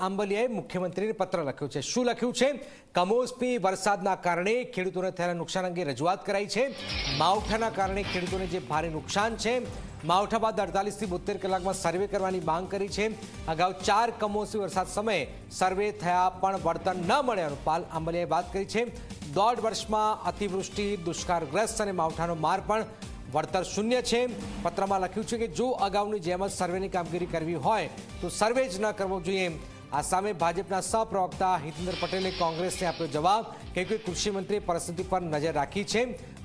આંબલિયાએ મુખ્યમંત્રીને પત્ર લખ્યો છે. શું લખ્યું છે? કમોસમી વરસાદના કારણે ખેડૂતોને થયેલા નુકસાન અંગે રજૂઆત કરાઈ છે. માવઠાના કારણે ખેડૂતોને જે ભારે નુકસાન છે, માવઠા બાદ અડતાલીસથી બોતેર કલાકમાં સર્વે કરવાની માંગ કરી છે. અગાઉ ચાર કમોસમી વરસાદ સમયે સર્વે થયા પણ વળતર ન મળ્યાનું પાલ આંબલિયાએ વાત કરી છે. દોઢ વર્ષમાં અતિવૃષ્ટિ, દુષ્કાળગ્રસ્ત અને માવઠાનો માર પણ વળતર શૂન્ય છે. પત્રમાં લખ્યું છે કે જો અગાઉની જેમ જ સર્વેની કામગીરી કરવી હોય, તો સર્વે જ ન કરવો જોઈએ. આ સામે ભાજપના સહપ્રવક્તા હિતેન્દ્ર પટેલે કોંગ્રેસને આપ્યો જવાબ કે કોઈ કૃષિમંત્રીએ પરિસ્થિતિ પર નજર રાખી છે.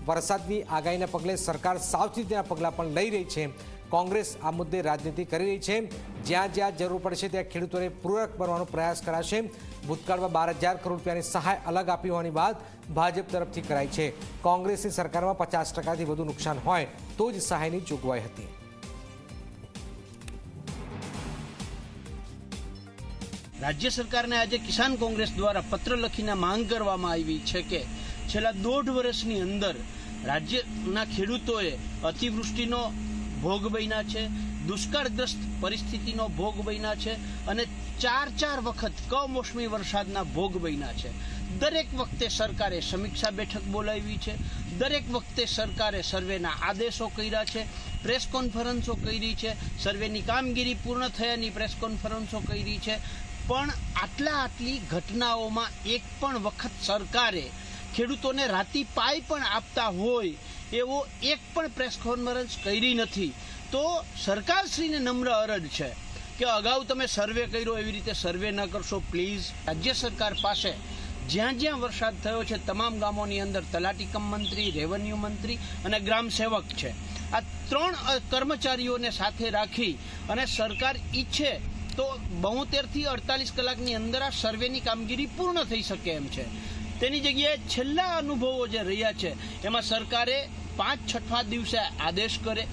વરસાદની આગાહીના પગલે સરકાર સાવચેતીના પગલાં પણ લઈ રહી છે. કોંગ્રેસ આ મુદ્દે રાજનીતિ કરી રહી છે. જ્યાં જ્યાં જરૂર પડશે ત્યાં ખેડૂતોને પૂરક બનવાનો પ્રયાસ કરાશે. ભૂતકાળમાં બાર હજાર કરોડ રૂપિયાની સહાય અલગ આપી હોવાની વાત ભાજપ તરફથી કરાઈ છે. કોંગ્રેસની સરકારમાં પચાસ ટકાથી વધુ નુકસાન હોય તો જ સહાયની જોગવાઈ હતી. રાજ્ય સરકારને આજે કિસાન કોંગ્રેસ દ્વારા પત્ર લખીને માંગ કરવામાં આવી છે કે છેલ્લા દોઢ વર્ષની અંદર રાજ્યના ખેડૂતોએ અતિવૃષ્ટિનો ભોગ બન્યા છે, દુષ્કાળગ્રસ્ત પરિસ્થિતિનો ભોગ બન્યા છે અને ચાર ચાર વખત કમોસમી વરસાદના ભોગ બન્યા છે. દરેક વખતે સરકારે સમીક્ષા બેઠક બોલાવી છે, દરેક વખતે સરકારે સર્વેના આદેશો કર્યા છે, પ્રેસ કોન્ફરન્સો કરી છે, સર્વેની કામગીરી પૂર્ણ થયાની પ્રેસ કોન્ફરન્સો કરી છે પણ આટલા આટલી ઘટનાઓમાં એક પણ વખત સરકારે ખેડૂતોને રાતી પાય પણ આપતા હોય એવો એક પણ પ્રેસ કોન્ફરન્સ કરી નથી. તો સરકારશ્રીને નમ્ર અરજ છે કે અગાઉ તમે સર્વે કર્યો, એવી રીતે સર્વે ન કરશો પ્લીઝ રાજ્ય સરકાર પાસે જ્યાં જ્યાં વરસાદ થયો છે, તમામ ગામોની અંદર તલાટી કમ મંત્રી રેવન્યુ મંત્રી અને ગ્રામ સેવક છે. આ ત્રણ કર્મચારીઓને સાથે રાખી અને સરકાર ઈચ્છે તો બોતેરથી અડતાલીસ કલાકની અંદર આ સર્વેની કામગીરી પૂર્ણ થઈ શકે એમ છે. તેની જગ્યાએ છેલ્લા અનુભવો જે રહ્યા છે, એમાં સરકારે પાંચ છઠ્ઠા દિવસે આદેશ કરે,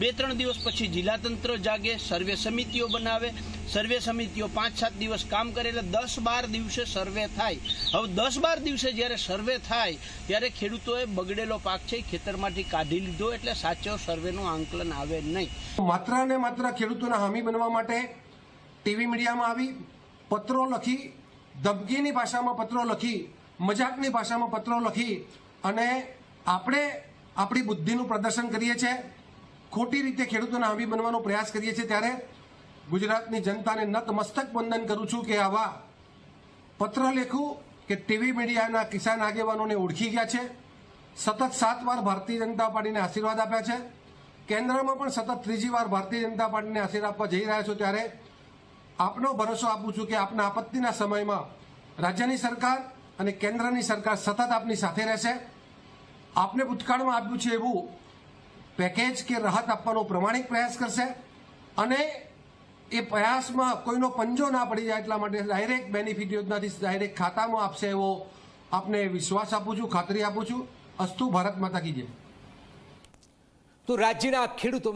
બે ત્રણ દિવસ પછી જિલ્લા તંત્ર જાગે, સર્વે સમિતિઓ બનાવે, સર્વે સમિતિઓ પાંચ સાત દિવસ કામ કરે એટલે દસ બાર દિવસે સર્વે થાય. હવે દસ બાર દિવસે જ્યારે સર્વે થાય, ત્યારે ખેડૂતોએ બગડેલો પાક છે ખેતરમાંથી કાઢી લીધો એટલે સાચો સર્વેનું આંકલન આવે નહીં. માત્ર ને માત્ર ખેડૂતોના હામી બનવા માટે ટીવી મીડિયામાં આવી, પત્રો લખી, ધમકીની ભાષામાં પત્રો લખી, મજાકની ભાષામાં પત્રો લખી અને આપણે આપણી બુદ્ધિનું પ્રદર્શન કરીએ છીએ. ખોટી રીતે ખેડૂતોના હામી બનવાનો પ્રયાસ કરીએ છીએ ત્યારે ગુજરાતની જનતાને નતમસ્તક વંદન કરું છું કે આવા પત્ર લેખું કે ટીવી મીડિયાના કિસાન આગેવાનોને ઓળખી ગયા છે. સતત સાત વાર ભારતીય જનતા પાર્ટીને આશીર્વાદ આપ્યા છે. કેન્દ્રમાં પણ સતત ત્રીજી વાર ભારતીય જનતા પાર્ટીને આશીર્વાદ આપવા જઈ રહ્યા છો ત્યારે આપનો ભરોસો આપું છું કે આપના આપત્તિના સમયમાં રાજ્યની સરકાર અને કેન્દ્રની સરકાર સતત આપની સાથે રહેશે. આપને ભૂતકાળમાં આપ્યું છે એવું પેકેજ કે રાહત આપવાનો પ્રમાણિક પ્રયાસ કરશે અને એ પ્રયાસમાં કોઈનો પંજો ના પડી જાય એટલા માટે ડાયરેક્ટ બેનિફિટ યોજનાથી ડાયરેક્ટ ખાતામાં આપશે એવો આપને વિશ્વાસ આપું છું, ખાતરી આપું છું. અસ્તુ ભારત માતા કીજે તો રાજ્યના ખેડૂતો